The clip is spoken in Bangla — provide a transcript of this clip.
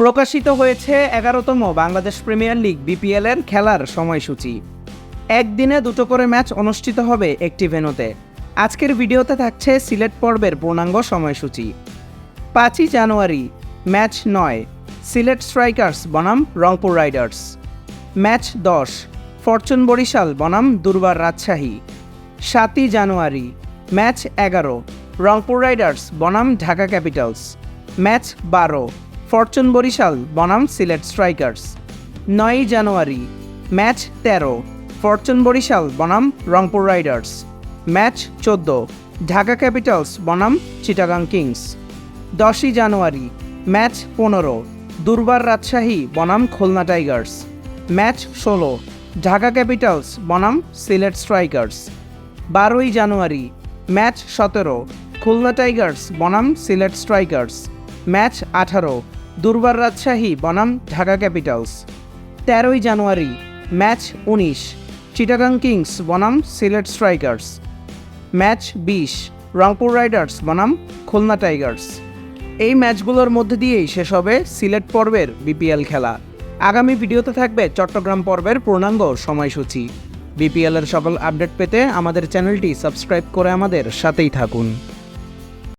প্রকাশিত হয়েছে এগারোতম বাংলাদেশ প্রিমিয়ার লিগ বিপিএল এর খেলার সময়সূচি। একদিনে দুটো করে ম্যাচ অনুষ্ঠিত হবে একটি ভেনুতে আজকের ভিডিওতে থাকছে সিলেট পর্বের পূর্ণাঙ্গ সময়সূচি। পাঁচই জানুয়ারি, ম্যাচ নয়, সিলেট স্ট্রাইকার্স বনাম রংপুর রাইডার্স। ম্যাচ দশ, ফরচুন বরিশাল বনাম দুর্বার রাজশাহী। সাতই জানুয়ারি, ম্যাচ এগারো, রংপুর রাইডার্স বনাম ঢাকা ক্যাপিটালস। ম্যাচ বারো ফরচুন বরিশাল, বনাম সিলেট স্ট্রাইকার্স। নয়ই জানুয়ারি, ম্যাচ তেরো, ফরচুন বরিশাল, বনাম রংপুর রাইডার্স। ম্যাচ চোদ্দ, ঢাকা ক্যাপিটালস, বনাম চিটাগাং কিংস। দশই জানুয়ারি, ম্যাচ পনেরো, দুর্বার রাজশাহী, বনাম খুলনা টাইগার্স। ম্যাচ ষোলো, ঢাকা ক্যাপিটালস, বনাম সিলেট স্ট্রাইকার্স। বারোই জানুয়ারি, ম্যাচ সতেরো, খুলনা টাইগার্স, বনাম সিলেট স্ট্রাইকার্স। ম্যাচ আঠারো দুর্বার রাজশাহী, বনাম, ঢাকা ক্যাপিটালস। তেরোই জানুয়ারি, ম্যাচ উনিশ, চিটাগাং কিংস, বনাম, সিলেট স্ট্রাইকার্স। ম্যাচ বিশ, রংপুর রাইডার্স, বনাম, খুলনা টাইগার্স। এই ম্যাচগুলোর মধ্যে দিয়েই শেষ হবে সিলেট পর্বের বিপিএল খেলা। আগামী ভিডিওতে থাকবে চট্টগ্রাম পর্বের পূর্ণাঙ্গ সময়সূচি। বিপিএলের সকল আপডেট পেতে আমাদের চ্যানেলটি সাবস্ক্রাইব করে আমাদের সাথেই থাকুন।